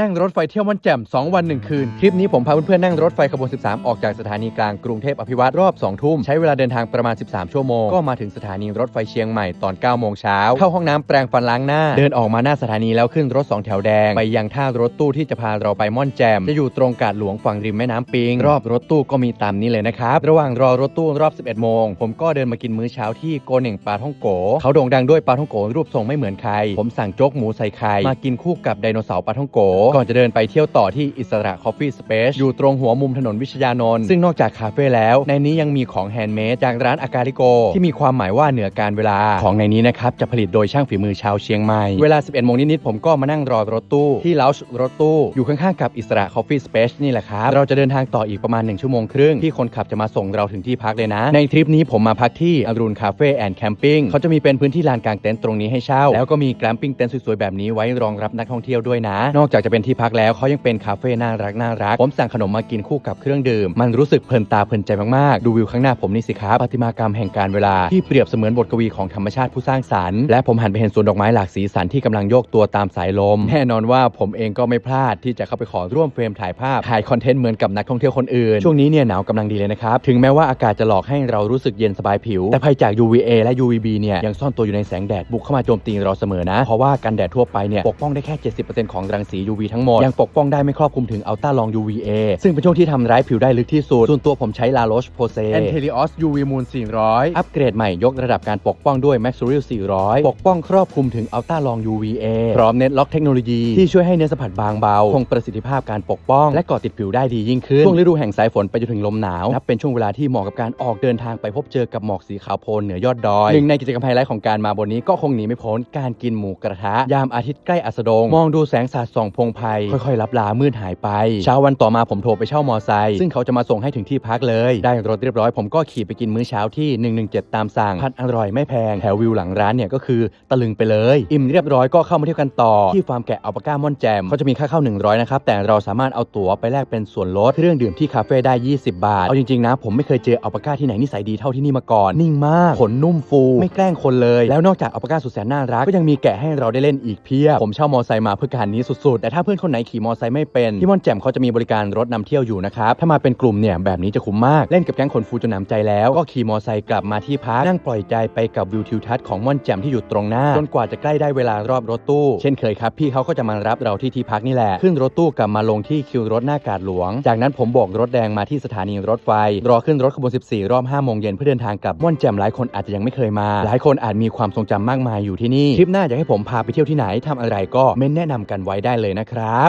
นั่งรถไฟเที่ยวม่อนแจ่ม 2 วัน 1 คืน คลิปนี้ผมพาเพื่อนๆนั่งรถไฟขบวน 13 ออกจากสถานีกลางกรุงเทพอภิวัตรรอบ 2 ทุ่ม ใช้เวลาเดินทางประมาณ 13 ชั่วโมง ก็มาถึงสถานีรถไฟเชียงใหม่ตอน 9 โมงเช้า เข้าห้องน้ำแปรงฟันล้างหน้า เดินออกมาหน้าสถานีแล้วขึ้นรถ 2 แถวแดง ไปยังท่ารถตู้ที่จะพาเราไปม่อนแจ่มจะอยู่ตรงกาดหลวงฝั่งริมแม่น้ำปิง รอบรถตู้ก็มีตามนี้เลยนะครับระหว่างรอรถตู้รอบ 11 โมง ผมก็เดินมากินมื้อเช้าที่โกเน่งปลาท่องโกเขาโด่งดังด้วยปลาท่องโกรูปทรงไม่เหมือนใคร ผมสั่งโจ๊กหมูใส่ไข่มากินคู่กับไดโนเสาร์ปลาท่องโกก่อนจะเดินไปเที่ยวต่อที่อิสระคอฟฟี่สเปซอยู่ตรงหัวมุมถนนวิชยานนท์ซึ่งนอกจากคาเฟ่แล้ว ในนี้ยังมีของแฮนด์เมดจากร้านอากาลิโก ที่มีความหมายว่าเหนือการเวลาของในนี้นะครับ จะผลิตโดยช่างฝีมือชาวเชียงใหม่ เวลา 11โมงนิดๆผมก็มานั่งรอรถตู้ ที่เลาช์รถตู้ อยู่ข้างๆกับอิสระคอฟฟี่สเปซนี่แหละครับ เราจะเดินทางต่ออีกประมาณ 1 ชั่วโมงครึ่งที่คนขับจะมาส่งเราถึงที่พักเลยนะ ในทริปนี้ผมมาพักที่อรุณคาเฟ่แอนด์แคมปิ้งเขาจะมีเป็นพื้นที่ลานกลางเต็นท์ตรงนี้ให้เช่าแล้วก็มีแกลมปิ้งเต็นท์สวยๆแบบนี้ไว้รองรับนักท่องเที่ยวด้วยนะ นอกจากจะเป็นที่พักแล้วเขายังเป็นคาเฟ่น่ารักน่ารักผมสั่งขนมมากินคู่กับเครื่องดื่ม มันรู้สึกเพลินตาเพลินใจมากๆ ดูวิวข้างหน้าผมนี่สิครับประติมากรรมแห่งการเวลาที่เปรียบเสมือนบทกวีของธรรมชาติผู้สร้างสรรค์และผมหันไปเห็นสวนดอกไม้หลากสีสันที่กำลังโยกตัวตามสายลม แน่นอนว่าผมเองก็ไม่พลาดที่จะเข้าไปขอร่วมเฟรมถ่ายภาพถ่ายคอนเทนต์เหมือนกับนักท่องเที่ยวคนอื่นช่วงนี้เนี่ยหนาวกำลังดีเลยนะครับถึงแม้ว่าอากาศจะหลอกให้เรารู้สึกเย็นสบายผิว แต่ภัยจาก UVA และ UVB เนี่ยยังซ่อนตัวอยู่ในแสงแดดบุกเข้ามาโจมตีเราเสมอนะเพราะว่ากันแดดทั่วไปเนี่ยปกป้องได้แค่ 70%ของรังสี UV ทั้งหมด ยังปกป้องได้ไม่ครอบคลุมถึงอัลตราลอง UVA ซึ่งเป็นช่วงที่ทำร้ายผิวได้ลึกที่สุด ส่วนตัวผมใช้ La Roche Posay Anterios UV Moon 400 อัปเกรดใหม่ยกระดับการปกป้องด้วย Max r e a l 400 ปกป้องครอบคลุมถึงอัลตราลอง UVA พร้อมเน็ตล็อกเทคโนโลยีที่ช่วยให้เนื้อสัมผัสบางเบา คงประสิทธิภาพการปกป้อง และเกาะติดผิวได้ดียิ่งขึ้นช่วงฤดูแห่งสายฝนไปจนถึงลมหนาวนับเป็นช่วงเวลาที่เหมาะกับการออกเดินทางไปพบเจอกับหมอกสีขาวโพลนเหนือยอดดอยหนึ่งในกิจกรรมไฮไลท์ของการมาบนนี้ก็คงหนีไม่พ้นการกินหมูกระทะยามอาทิตย์ใกล้อัสดงมองดูแสงสาดส่องพงไพรค่อยๆลับลามืดหายไป เช้าวันต่อมาผมโทรไปเช่ามอไซค์ซึ่งเขาจะมาส่งให้ถึงที่พักเลย ได้รถเรียบร้อยผมก็ขี่ไปกินมื้อเช้าที่ 117 ตามสั่งพัดอร่อยไม่แพงแถววิวหลังร้านเนี่ยก็คือตะลึงไปเลย อิ่มเรียบร้อยก็เข้ามาเที่ยวกันต่อที่ฟาร์มแกะอัลปาก้าม่อนแจมเขาจะมีค่าเข้า 100 นะครับแต่เราสามารถเอาตั๋วไปแลกเป็นส่วนลดเครื่องดื่มที่คาเฟ่ได้ 20 บาทเอาจริงๆนะ ผมไม่เคยเจออัลปาก้าที่ไหนนิสัยดีเท่าที่นี่มาก่อนนิ่งมากขนนุ่มฟูไม่แกล้งคนเลย แล้วนอกจากอัลปาก้าสุดแสนน่ารักก็ยังมีแกะให้เราได้เล่นอีกเพียบผมเช่ามอไซค์มาเพื่อการนี้สุดๆแต่ถ้าเพื่อนคนไหนขี่มอไซค์ไม่เป็นที่ม่อนแจ่มเขาจะมีบริการรถนำเที่ยวอยู่นะครับถ้ามาเป็นกลุ่มเนี่ยแบบนี้จะคุ้มมากเล่นกับแก๊งคนฟูจนหนำใจแล้วก็ขี่มอไซค์กลับมาที่พักนั่งปล่อยใจไปกับวิวทิวทัศน์ของม่อนแจ่มที่อยู่ตรงหน้าจนกว่าจะใกล้ได้เวลารอบรถตู้ เช่นเคยครับพี่เขาก็จะมารับเราที่ที่พักนี่แหละขึ้นรถตู้กลับมาลงที่คิวรถหน้ากาดหลวง จากนั้นผมโบกรถแดงมาที่สถานีรถไฟ รอขึ้นรถขบวน 14 รอบ5โมงเย็นเพื่อเดินทางกลับม่อนแจ่มหลายคนอาจจะยังไม่เคยมา หลายคนอาจมีความทรงจำมากมายอยู่ที่นี่คลิปหน้าอยากให้ผมพาไปเที่ยวที่ไหนทำอะไรก็เม้นแนะนำกันไว้ได้เลยนะครับ